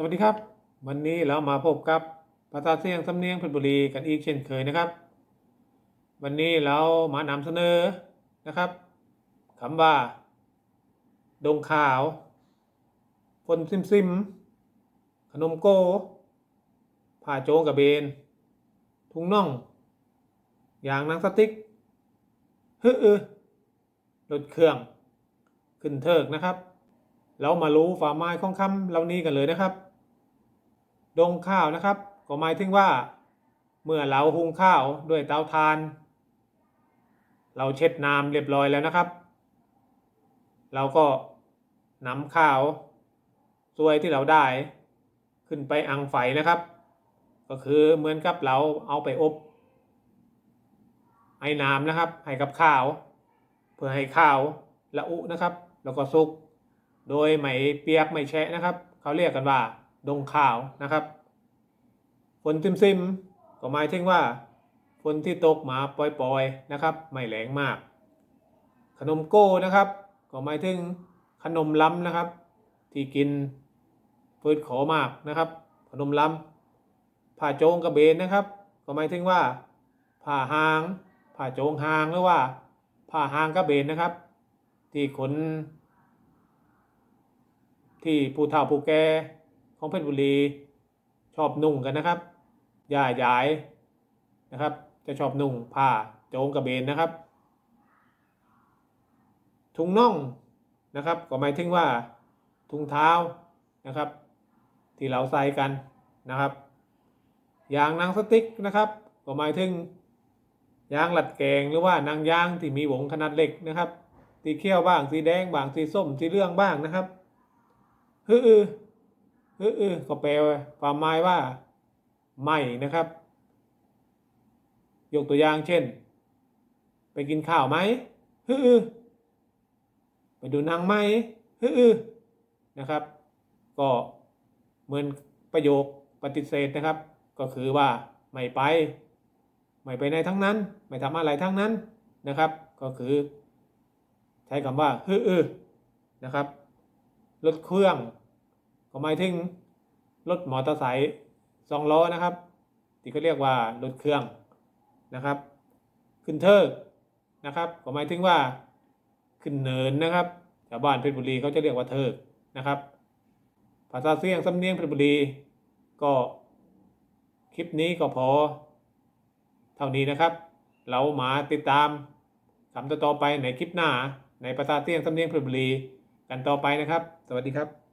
สวัสดีครับ วันนี้เรามาพบกับภาษาเสียงสำเนียงเพชรบุรีกันอีกเช่นเคยนะครับ วันนี้เรามานำเสนอนะครับคำว่า ดงขาวฝนซิมซิมขนมโก้ผ้าโจงกระเบน ทุงน่องยางนังสติ๊กฮึอือรถเครื่อง ขึ้นเทิกนะครับ เรามารู้ฝ่าไม้ของคำเหล่านี้กันเลยนะครับ ดงข้าวนะครับ ก็หมายถึงว่า เมื่อเราหุงข้าวด้วยเตาถ่าน เราเช็ดน้ำเรียบร้อยแล้วนะครับ เราก็นำข้าวสวยที่เราได้ ขึ้นไปอังไฟนะครับ ก็คือเหมือนกับเราเอาไปอบไอ้น้ำนะครับให้กับข้าว เพื่อให้ข้าวละอุนะครับ แล้วก็สุก โดยไม่เปียกไม่แฉะนะครับ เขาเรียกกันว่า ดงข้าวนะครับ ฝนซิมซิมก็หมายถึงว่า ฝนที่ตกมาปล่อยๆนะครับ ไม่แรงมาก ขนมโก้นะครับ ก็หมายถึงขนมล้ำนะครับ ที่กินฟืดขอมากนะครับ ขนมล้ำผ้าโจงกระเบนนะครับ ก็หมายถึงว่าผ้าหางผ้าโจงหางหรือว่าผ้าหางกระเบนนะครับ ที่ขนที่ผู้เฒ่าผู้แก่ ของเพชรบุรี ชอบนุ่งกันนะครับย่ายายนะครับ จะชอบนุ่งผ้าโจงกระเบนนะครับ ถุงน่องนะครับ ก็หมายถึงว่าถุงเท้านะครับ ที่เราใส่กันนะครับยางนางสติ๊กนะครับก็หมายถึงยางหลัดแกงหรือว่านางยางที่มีวงขนาดเล็กนะครับสีเขียวบ้างสีแดงบ้างสีส้มสีเหลืองบ้างนะครับฮือ เออฮืออก็แปลความหมายว่า ไม่นะครับ ยกตัวอย่างเช่น ไปกินข้าวไหมฮืออืออไปดูหนังไหมฮืออืออนะครับ ก็เหมือนประโยคปฏิเสธนะครับ ก็คือว่าไม่ไป ไม่ไปในทั้งนั้น ไม่ทำอะไรทั้งนั้นนะครับ ก็คือ ใช้คำว่าฮืออือนะครับรถเครื่อง หมายถึงรถมอเตอร์ไซค์สองล้อนะครับ ที่เขาเรียกว่ารถเครื่องนะครับ ขึ้นเทิกนะครับหมายถึงว่าขึ้นเนินนะครับชาวบ้านเพชรบุรีเขาจะเรียกว่าเทิกนะครับ ภาษาเสียงสำเนียงเพชรบุรีก็คลิปนี้ก็พอ เท่านี้นะครับ เรามาติดตามคำต่อไปในคลิปหน้าในภาษาเสียงสำเนียงเพชรบุรีกันต่อไปนะครับ สวัสดีครับ